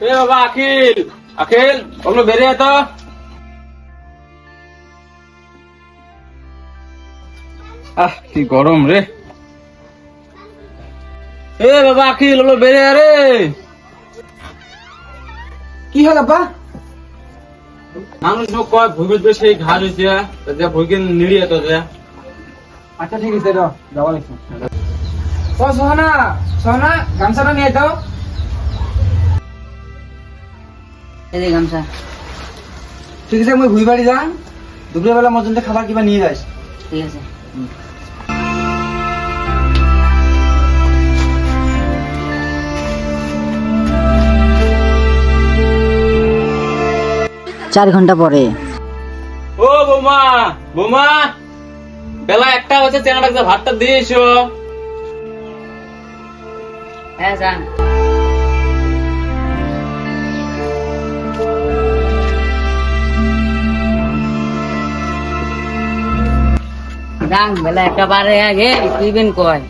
এ বাবা, আখিল! আখিল বলো বেরিয়ে তো। আহ, কি গরম রে। এ বাবা, আখিল হলো বেরিয়ে রে। কি হল, আব্বা? মানুষ কয় ভুগির তো সেই ঘাস হয়েছে ভুগিন নিড়িয়ে তো আচ্ছা ঠিক আছে যাওয়া লাগছে ও, সোহানা সোহানা, গামছাটা নিয়ে দাও এই যে গামছা ঠিক আছে মই ভুই বাড়ি যাম? দুপুরবেলা মজনতে খাবার কিবা নিয়ে যাস। ঠিক আছে। চার ঘণ্টা পরে। ও বৌমা বৌমা বেলা একটা হচ্ছে চেঙ্গাটা ভাতটা দিয়েছ। হ্যাঁ যান। যান বেলা একটা বারে আগে তুইবেন কয়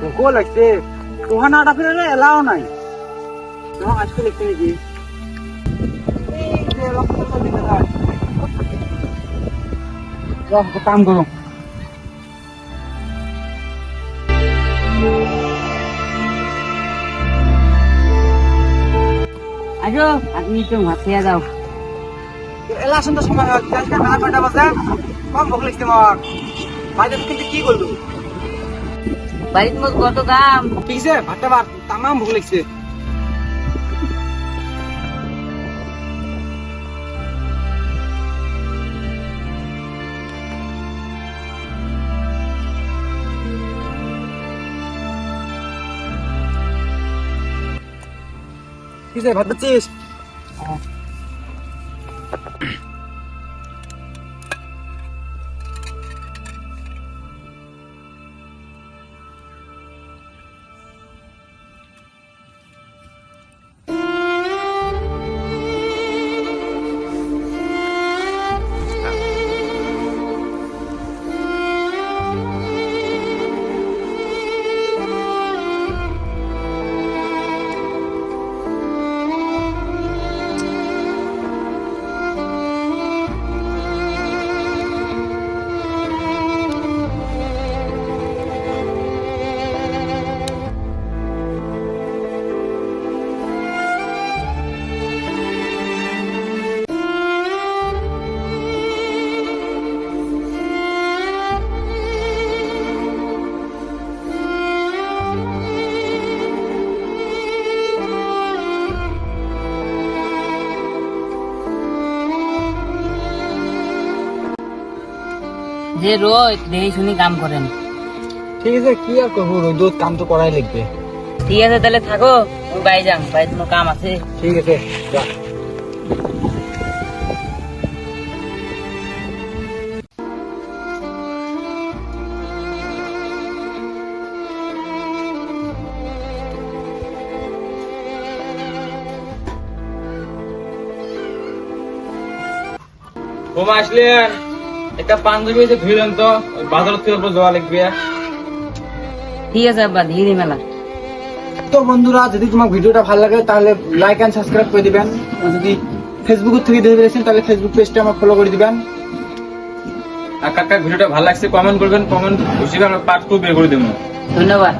ভোকো লাগছে। ফিরে এলাও নাই। তোমার আজকে লিখতে নাকি? কাম করো আসো আপনি তো ভাত যাও। এলা সুন্দর সময় হয় আজকে বেলা ঘণ্টা বাজে। কম ভোক লাগছে আমার বাইরে কিন্তু কি করল বাড়িতে মত কত দাম? ঠিক আছে ভাতটা ভাত তামাম ভোক লাগছে আছে ভাত খাচ্ছিস যে রোজ দেখে শুনি কাম করেন। ঠিক আছে কি আর করব রোদ কাম তো করাই লাগবে। ঠিক আছে তাহলে থাকো আমি বাড়ি যাম বাই কোনো কাম আছে? ঠিক আছে যা। বৌমা আসলেন একটা পাঞ্জাবি এসে ধুইলেন তো বাজার থেকে উপর যাওয়া লাগবে। ঠিক আছে আব্বা ধীরে মেলা। তো বন্ধুরা যদি তোমার ভিডিওটা ভালো লাগে তাহলে লাইক এন্ড সাবস্ক্রাইব করে দিবেন। আর যদি ফেসবুক থেকে দেখে পেয়েছেন তাহলে ফেসবুক পেজটা আমার ফলো করে দিবেন। আর কাকা ভিডিওটা ভালো লাগছে কমেন্ট করবেন। কমেন্ট হিসেবে আমরা পার্ট টু বের করে দেবো। ধন্যবাদ।